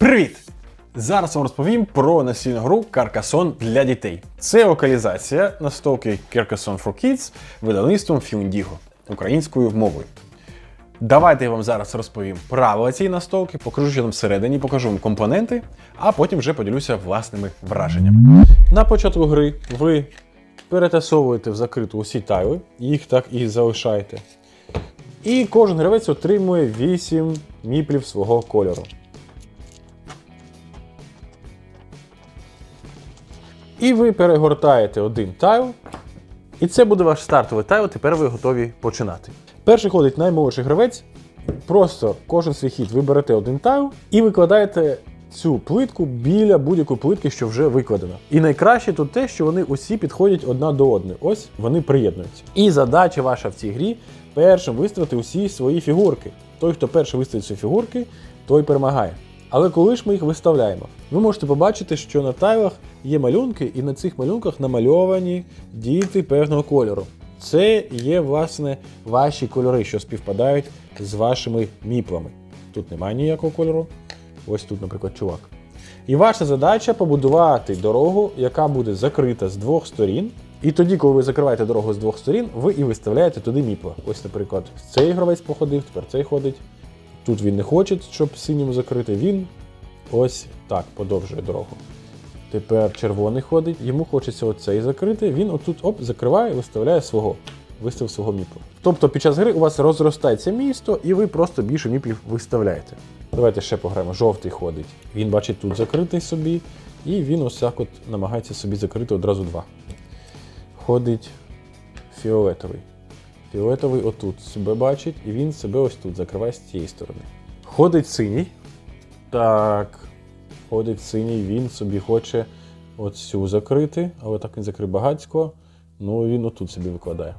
Привіт! Зараз вам розповім про настільну гру Carcassonne для дітей. Це локалізація настолки Carcassonne for Kids видавництвом Fundigo українською мовою. Давайте я вам зараз розповім правила цієї настолки, покажу, що там всередині, покажу вам компоненти, а потім вже поділюся власними враженнями. На початку гри ви перетасовуєте в закриту усі тайли, їх так і залишаєте. І кожен гравець отримує 8 міплів свого кольору. І ви перегортаєте один тайл. І це буде ваш стартовий тайл. Тепер ви готові починати. Перший ходить наймолодший гравець. Просто кожен свій хід ви берете один тайл і викладаєте цю плитку біля будь-якої плитки, що вже викладена. І найкраще тут те, що вони усі підходять одна до одної. Ось вони приєднуються. І задача ваша в цій грі першим виставити усі свої фігурки. Той, хто перший виставить ці фігурки, той перемагає. Але коли ж ми їх виставляємо, ви можете побачити, що на тайлах є малюнки, і на цих малюнках намальовані діти певного кольору. Це є, власне, ваші кольори, що співпадають з вашими міплами. Тут немає ніякого кольору. Ось тут, наприклад, чувак. І ваша задача побудувати дорогу, яка буде закрита з двох сторін. І тоді, коли ви закриваєте дорогу з двох сторін, ви і виставляєте туди міпла. Ось, наприклад, цей гравець походив, тепер цей ходить. Тут він не хоче, щоб синім закрити. Він ось так подовжує дорогу. Тепер червоний ходить, йому хочеться оцей закрити. Він отут оп, закриває і виставляє свого. Виставив свого міпла. Тобто під час гри у вас розростається місто, і ви просто більше міплів виставляєте. Давайте ще пограємо. Жовтий ходить. Він бачить тут закритий собі, і він ось так от намагається собі закрити одразу два. Ходить фіолетовий. Фіолетовий отут себе бачить, і він себе ось тут закриває з цієї сторони. Ходить синій. Так. Ходить синій, він собі хоче оцю закрити, але так він закрив багацько. Ну він отут собі викладає.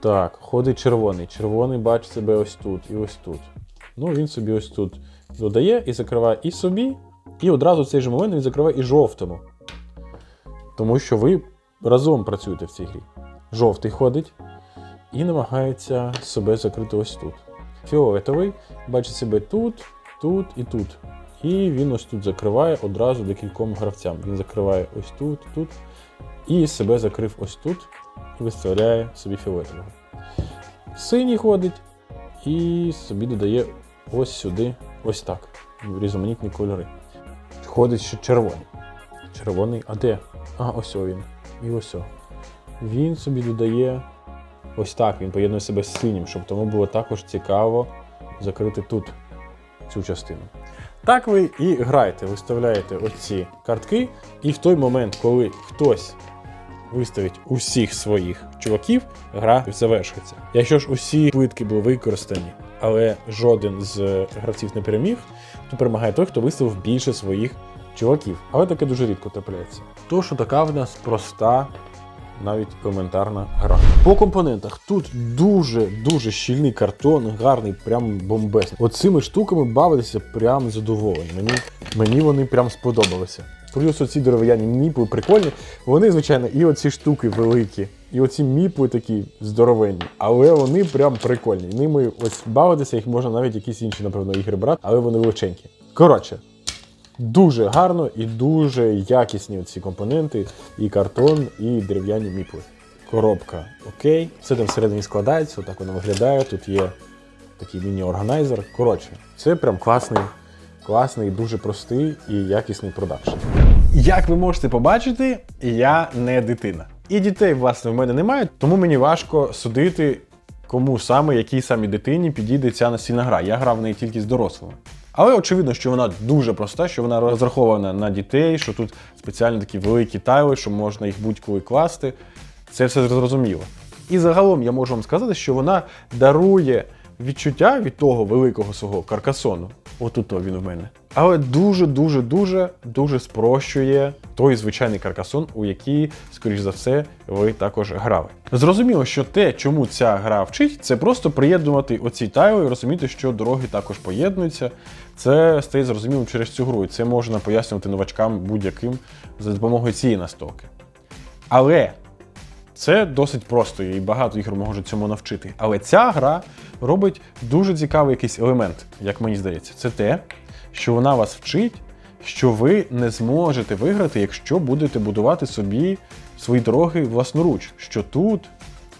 Так, ходить червоний. Червоний бачить себе ось тут і ось тут. Ну, він собі ось тут додає і закриває і собі, і одразу в цей же момент він закриває і жовтому. Тому що ви разом працюєте в цій грі. Жовтий ходить і намагається себе закрити ось тут. Фіолетовий бачить себе тут, тут і тут. І він ось тут закриває одразу декільком гравцям. Він закриває ось тут, тут. І себе закрив ось тут і виставляє собі фіолетового. Синій ходить і собі додає ось сюди, ось так. Різноманітні кольори. Ходить ще червоний. Червоний, а де? А, ось він. І ось о. Він собі додає ось так. Він поєднує себе з синім, щоб тому було також цікаво закрити тут цю частину. Так ви і граєте, виставляєте оці картки, і в той момент, коли хтось виставить усіх своїх чуваків, гра завершується. Якщо ж усі плитки були використані, але жоден з гравців не переміг, то перемагає той, хто виставив більше своїх чуваків. Але таке дуже рідко трапляється. Тож така в нас проста. Навіть елементарна гра. По компонентах тут дуже-дуже щільний картон, гарний, прям бомбезний. Оцими штуками бавитися прям задоволені. Мені, мені вони прям сподобалися. Плюс оці дерев'яні міпли прикольні. Вони, звичайно, і оці штуки великі, і оці міпли такі здоровенні. Але вони прям прикольні. Ними ось бавитися, їх можна навіть якісь інші, напевно, ігри брати, але вони величенькі. Коротше, дуже гарно і дуже якісні ці компоненти, і картон, і дерев'яні міпли. Коробка окей. Все там всередині складається, отак воно виглядає. Тут є такий міні-органайзер. Коротше, це прям класний, класний, дуже простий і якісний продакшн. Як ви можете побачити, я не дитина. І дітей, власне, в мене немає, тому мені важко судити, кому саме, якій самій дитині підійде ця настільна гра. Я грав в неї тільки з дорослими. Але очевидно, що вона дуже проста, що вона розрахована на дітей, що тут спеціально такі великі тайли, що можна їх будь-коли класти. Це все зрозуміло. І загалом я можу вам сказати, що вона дарує відчуття від того великого свого каркасону. Отут він в мене. Але дуже, дуже, дуже, дуже спрощує той звичайний каркасон, у який, скоріш за все, ви також грали. Зрозуміло, що те, чому ця гра вчить, це просто приєднувати оці тайли і розуміти, що дороги також поєднуються. Це стає зрозумілим через цю гру. І це можна пояснювати новачкам будь-яким за допомогою цієї настолки. Але Це досить просто, і багато ігор можуть цьому навчити. Але ця гра робить дуже цікавий якийсь елемент, як мені здається. Це те, що вона вас вчить, що ви не зможете виграти, якщо будете будувати собі свої дороги власноруч. Що тут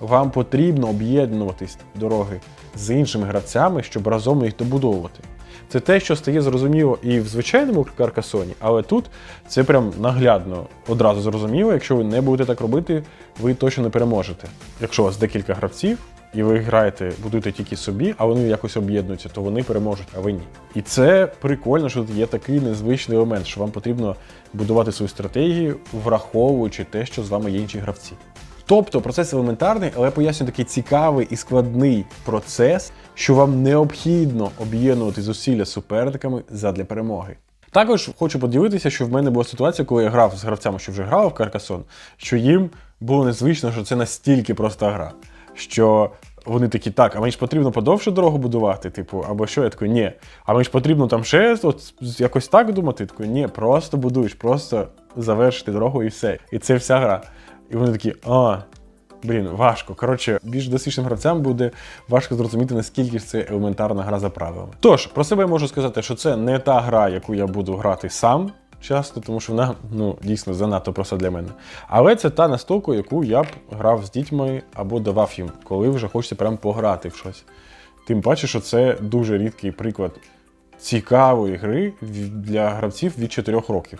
вам потрібно об'єднуватись дороги з іншими гравцями, щоб разом їх добудовувати. Це те, що стає зрозуміло і в звичайному каркасоні, але тут це прям наглядно одразу зрозуміло. Якщо ви не будете так робити, ви точно не переможете. Якщо у вас декілька гравців, і ви граєте, будуєте тільки собі, а вони якось об'єднуються, то вони переможуть, а ви ні. І це прикольно, що тут є такий незвичний елемент, що вам потрібно будувати свою стратегію, враховуючи те, що з вами є інші гравці. Тобто процес елементарний, але пояснюю такий цікавий і складний процес, що вам необхідно об'єднувати зусилля з суперниками задля перемоги. Також хочу поділитися, що в мене була ситуація, коли я грав з гравцями, що вже грали в Каркасон, що їм було незвично, що це настільки проста гра, що вони такі, так, а мені ж потрібно подовше дорогу будувати, типу, або що? Я такий, ні. А мені ж потрібно там ще от, якось так думати. Я такий, ні, просто будуєш, просто завершити дорогу і все. І це вся гра. І вони такі, а, блін, важко. Коротше, більш досвідченим гравцям буде важко зрозуміти, наскільки ж це елементарна гра за правилами. Тож, про себе я можу сказати, що це не та гра, яку я буду грати сам. Часто, тому що вона ну дійсно занадто проста для мене. Але це та настолка, яку я б грав з дітьми або давав їм, коли вже хочеться прям пограти в щось. Тим паче, що це дуже рідкий приклад цікавої гри для гравців від 4 років.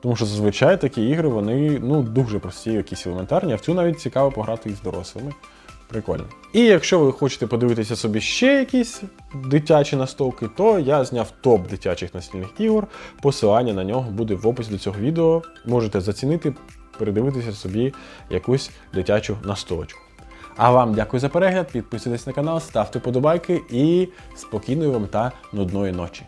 Тому що зазвичай такі ігри вони ну дуже прості, якісь елементарні, а в цю навіть цікаво пограти із дорослими. Прикольно. І якщо ви хочете подивитися собі ще якісь дитячі настолки, то я зняв топ дитячих настільних ігор. Посилання на нього буде в описі до цього відео. Можете зацінити, передивитися собі якусь дитячу настолочку. А вам дякую за перегляд, підписуйтесь на канал, ставте подобайки і спокійної вам та нудної ночі.